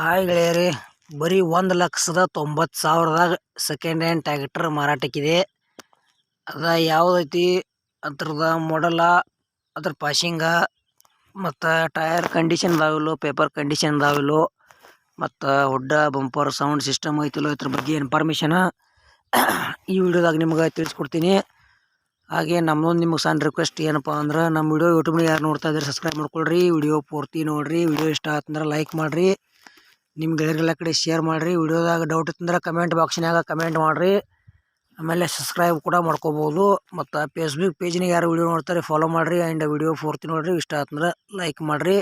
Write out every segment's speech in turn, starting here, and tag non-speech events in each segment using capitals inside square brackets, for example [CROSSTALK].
Hi ಗೆಳೆಯರಿ ಬರೀ ಒಂದು ಲಕ್ಷದ ತೊಂಬತ್ತು ಸಾವಿರದಾಗ ಸೆಕೆಂಡ್ ಹ್ಯಾಂಡ್ ಟ್ಯಾಕ್ಟರ್ ಮಾರಾಟಕ್ಕಿದೆ. ಅದ ಯಾವುದೈತಿ? ಅದ್ರದ ಮಾಡಲ ಅದ್ರ ಪಾಶಿಂಗ ಮತ್ತು ಟಯರ್ ಕಂಡೀಷನ್ ಅದಾವಿಲ್ಲೋ ಪೇಪರ್ ಕಂಡೀಷನ್ ಅದಾವಿಲ್ಲೋ ಮತ್ತು ಹುಡ್ಡ ಬಂಪರ್ ಸೌಂಡ್ ಸಿಸ್ಟಮ್ ಐತಿಲ್ಲೋ ಇದ್ರ ಬಗ್ಗೆ ಇನ್ಫಾರ್ಮೇಷನ್ ಈ ವಿಡಿಯೋದಾಗ ನಿಮ್ಗೆ ತಿಳಿಸ್ಕೊಡ್ತೀನಿ. ಹಾಗೆ ನಮ್ಮದೊಂದು ನಿಮ್ಗೆ ಸಣ್ಣ ರಿಕ್ವೆಸ್ಟ್ ಏನಪ್ಪ ಅಂದ್ರೆ ನಮ್ಮ ವಿಡಿಯೋ ಯೂಟ್ಯೂಬ್ನಾಗ ಯಾರು ನೋಡ್ತಾ ಇದ್ದಾರೆ ಸಬ್ಸ್ಕ್ರೈಬ್ ಮಾಡ್ಕೊಳ್ರಿ. ವಿಡಿಯೋ ಪೂರ್ತಿ ನೋಡಿರಿ. ವಿಡಿಯೋ ಇಷ್ಟ ಆತಂದ್ರೆ ಲೈಕ್ ಮಾಡಿರಿ. ನಿಮ್ಮ ಗೆಳೆಯರೆಲ್ಲ ಕಡೆ ಶೇರ್ ಮಾಡಿರಿ. ವಿಡಿಯೋದಾಗ ಡೌಟ್ ಇತ್ತಂದ್ರೆ ಕಮೆಂಟ್ ಬಾಕ್ಸ್ನಾಗ ಕಮೆಂಟ್ ಮಾಡಿರಿ. ಆಮೇಲೆ ಸಬ್ಸ್ಕ್ರೈಬ್ ಕೂಡ ಮಾಡ್ಕೋಬೋದು. ಮತ್ತು ಫೇಸ್ಬುಕ್ ಪೇಜ್ನಾಗ ಯಾರು ವಿಡಿಯೋ ನೋಡ್ತಾರೆ ಫಾಲೋ ಮಾಡಿರಿ. ಆ್ಯಂಡ್ ವಿಡಿಯೋ ಪೂರ್ತಿ ನೋಡಿರಿ. ಇಷ್ಟ ಆತಂದ್ರೆ ಲೈಕ್ ಮಾಡಿರಿ.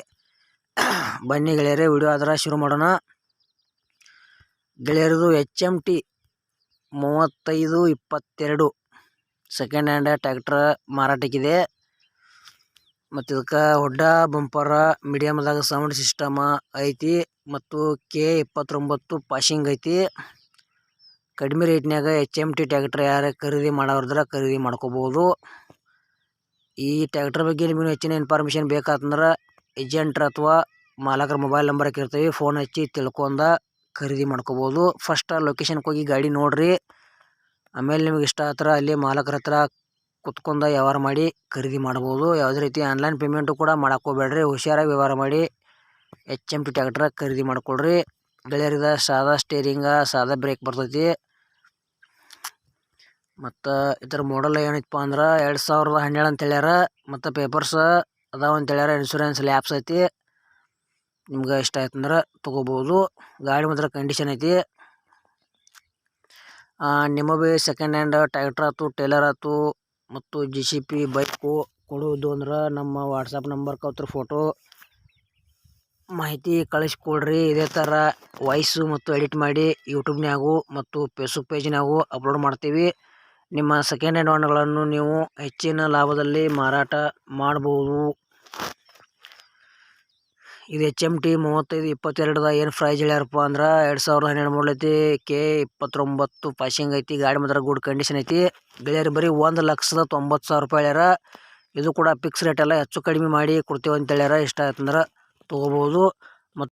[COUGHS] ಬನ್ನಿ ಗೆಳೆಯರೇ ವಿಡಿಯೋ ಆದ್ರೆ ಶುರು ಮಾಡೋಣ. ಗೆಳೆಯರದು ಎಚ್ ಎಂ ಟಿ ಮೂವತ್ತೈದು ಇಪ್ಪತ್ತೆರಡು ಸೆಕೆಂಡ್ ಹ್ಯಾಂಡ್ ಟ್ಯಾಕ್ಟ್ರ್ ಮಾರಾಟಕ್ಕಿದೆ. ಮತ್ತು ಇದಕ್ಕೆ ಹೊಡ್ಡ ಬಂಪರ ಮೀಡಿಯಮ್ದಾಗ ಸೌಂಡ್ ಸಿಸ್ಟಮ ಐತಿ. ಮತ್ತು ಕೆ ಇಪ್ಪತ್ತೊಂಬತ್ತು ಪಾಸಿಂಗ್ ಐತಿ. ಕಡಿಮೆ ರೇಟ್ನ್ಯಾಗ ಎಚ್ ಎಂ ಟಿ ಟ್ಯಾಕ್ಟ್ರ್ ಯಾರು ಖರೀದಿ ಮಾಡೋರಿದ್ರೆ ಖರೀದಿ ಮಾಡ್ಕೋಬೋದು. ಈ ಟ್ಯಾಕ್ಟ್ರ್ ಬಗ್ಗೆ ನಿಮಗೆ ಹೆಚ್ಚಿನ ಇನ್ಫಾರ್ಮೇಷನ್ ಬೇಕಾತಂದ್ರೆ ಏಜೆಂಟ್ರ್ ಅಥವಾ ಮಾಲಕರ ಮೊಬೈಲ್ ನಂಬರ್ ಹಾಕಿರ್ತೀವಿ. ಫೋನ್ ಹಚ್ಚಿ ತಿಳ್ಕೊಂಡ ಖರೀದಿ ಮಾಡ್ಕೋಬೋದು. ಫಸ್ಟ್ ಲೊಕೇಶನ್ಗೆ ಹೋಗಿ ಗಾಡಿ ನೋಡಿರಿ. ಆಮೇಲೆ ನಿಮಗೆ ಇಷ್ಟ ಆತರ ಅಲ್ಲಿ ಮಾಲಕರ ಹತ್ರ ಕುತ್ಕೊಂಡ ವ್ಯವಹಾರ ಮಾಡಿ ಖರೀದಿ ಮಾಡ್ಬೋದು. ಯಾವುದೇ ರೀತಿ ಆನ್ಲೈನ್ ಪೇಮೆಂಟು ಕೂಡ ಮಾಡೋಕ್ಕೋಗ್ಬೇಡ್ರಿ ಹುಷಾರಾಗಿ ವ್ಯವಹಾರ ಮಾಡಿ. ಎಚ್ ಎಂ ಟಿ ಟ್ಯಾಕ್ಟ್ರ ಖರೀದಿ ಮಾಡ್ಕೊಳ್ರಿ. ಗೆಳೆಯರಿದ ಸಾದಾ ಸ್ಟೇರಿಂಗ ಸಾದಾ ಬ್ರೇಕ್ ಬರ್ತೈತಿ. ಮತ್ತು ಇದರ ಮಾಡಲ್ ಏನೈತಪ್ಪ ಅಂದ್ರೆ ಎರಡು ಸಾವಿರದ ಹನ್ನೆರಡು ಅಂತ ಹೇಳ್ಯಾರ. ಮತ್ತು ಪೇಪರ್ಸ್ ಅದಾವ ಅಂತ ಹೇಳ್ಯಾರ. ಇನ್ಶೂರೆನ್ಸ್ ಲ್ಯಾಪ್ಸ್ ಐತಿ. ನಿಮ್ಗೆ ಇಷ್ಟ ಆಯ್ತಂದ್ರೆ ತೊಗೋಬೋದು. ಗಾಡಿ ಮಾತ್ರ ಕಂಡೀಷನ್ ಐತಿ. ನಿಮ್ಮ ಬಿ ಸೆಕೆಂಡ್ ಹ್ಯಾಂಡ್ ಟ್ಯಾಕ್ಟ್ರ್ ಆಯ್ತು ಟೇಲರ್ ಆಯ್ತು ಮತ್ತು ಜಿ ಸಿ ಪಿ ಬೈಕು ಕೊಡೋದು ಅಂದ್ರೆ ನಮ್ಮ ವಾಟ್ಸಪ್ ನಂಬರ್ ಅವ್ರ ಫೋಟೋ ಮಾಹಿತಿ ಕಳಿಸ್ಕೊಡ್ರಿ. ಇದೇ ಥರ ವಾಯ್ಸು ಮತ್ತು ಎಡಿಟ್ ಮಾಡಿ ಯೂಟ್ಯೂಬ್ನ್ಯಾಗು ಮತ್ತು ಫೇಸ್ಬುಕ್ ಪೇಜ್ನ್ಯಾಗು ಅಪ್ಲೋಡ್ ಮಾಡ್ತೀವಿ. ನಿಮ್ಮ ಸೆಕೆಂಡ್ ಹ್ಯಾಂಡ್ ವಾಹನಗಳನ್ನು ನೀವು ಹೆಚ್ಚಿನ ಲಾಭದಲ್ಲಿ ಮಾರಾಟ ಮಾಡ್ಬೋದು. ಇದು ಎಚ್ ಎಂ ಟಿ ಮೂವತ್ತೈದು ಇಪ್ಪತ್ತೆರಡದ ಏನು ಪ್ರೈಸ್ ಹೇಳ್ಯಾರಪ್ಪ ಅಂದ್ರೆ ಎರಡು ಸಾವಿರದ ಹನ್ನೆರಡು ಮೂರು ಐತಿ. ಕೆ ಇಪ್ಪತ್ತೊಂಬತ್ತು ಪಾಸಿಂಗ್ ಐತಿ. ಗಾಡಿ ಮಾತ್ರ ಗುಡ್ ಕಂಡೀಷನ್ ಐತಿ. ಗೆಳೆಯರು ಬರೀ ಒಂದು ಲಕ್ಷದ ತೊಂಬತ್ತು ಸಾವಿರ ರೂಪಾಯಿ ಹೇಳ್ಯಾರ. ಇದು ಕೂಡ ಫಿಕ್ಸ್ ರೇಟೆಲ್ಲ ಹೆಚ್ಚು ಕಡಿಮೆ ಮಾಡಿ ಕೊಡ್ತೀವಿ ಅಂತ ಹೇಳ್ಯಾರ. ಇಷ್ಟ ಆಯ್ತಂದ್ರೆ ತೊಗೋಬೋದು